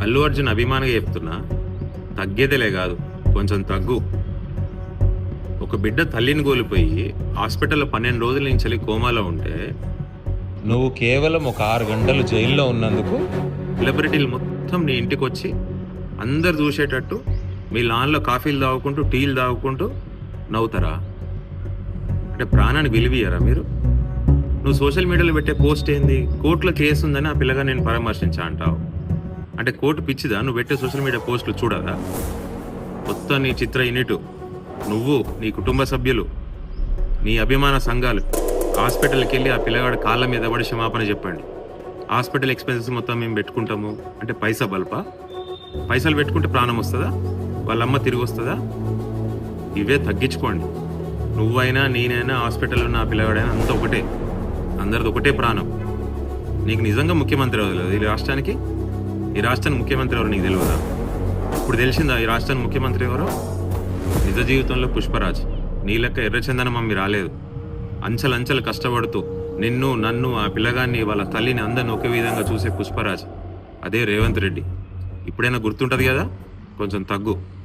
అల్లు అర్జున్ అభిమానిగా చెప్తున్నా తగ్గేదేలే కాదు. కొంచెం తగ్గు. ఒక బిడ్డ తల్లిని కోల్పోయి హాస్పిటల్లో పన్నెండు రోజుల నుంచి కోమాలో ఉంటే నువ్వు కేవలం ఒక ఆరు గంటలు జైల్లో ఉన్నందుకు సెలబ్రిటీలు మొత్తం నీ ఇంటికి వచ్చి అందరు చూసేటట్టు మీ లాన్లో కాఫీలు తాగుకుంటూ టీలు తాగుకుంటూ నవ్వుతారా? అంటే ప్రాణానికి విలువయ్యారా మీరు? నువ్వు సోషల్ మీడియాలో పెట్టే పోస్ట్ ఏంది? కోర్టులో కేసు ఉందని ఆ పిల్లగా నేను పరామర్శించా అంటావు. అంటే కోర్టు పిచ్చిదా? నువ్వు పెట్టే సోషల్ మీడియా పోస్టులు చూడదా మొత్తం నీ చిత్ర యూనిట్ నువ్వు నీ కుటుంబ సభ్యులు నీ అభిమాన సంఘాలు హాస్పిటల్కి వెళ్ళి ఆ పిల్లగాడు కాళ్ళ మీద పడి క్షమాపణ చెప్పండి. హాస్పిటల్ ఎక్స్పెన్సెస్ మొత్తం మేము పెట్టుకుంటాము. అంటే పైసా బల్పా? పైసలు పెట్టుకుంటే ప్రాణం వస్తుందా? వాళ్ళమ్మ తిరిగి వస్తుందా? ఇవే తగ్గించుకోండి. నువ్వైనా నేనైనా హాస్పిటల్ ఉన్న ఆ పిల్లగాడైనా అంత ఒకటే. అందరిది ఒకటే ప్రాణం. నీకు నిజంగా ముఖ్యమంత్రి ఎవరు ఈ రాష్ట్రానికి? ఈ రాష్ట్రానికి ముఖ్యమంత్రి ఎవరు నీకు తెలియదా ఇప్పుడు తెలిసిందా ఈ రాష్ట్రానికి ముఖ్యమంత్రి ఎవరు? నిజ జీవితంలో పుష్పరాజ్. నీ లెక్క ఎర్రచందనం మమ్మీ రాలేదు. అంచెలంచెలు కష్టపడుతూ నిన్ను నన్ను ఆ పిల్లగాన్ని వాళ్ళ తల్లిని అందరిని ఒకే విధంగా చూసే పుష్పరాజ్. అదే రేవంత్ రెడ్డి. ఇప్పుడైనా గుర్తుంటుంది కదా? కొంచెం తగ్గు.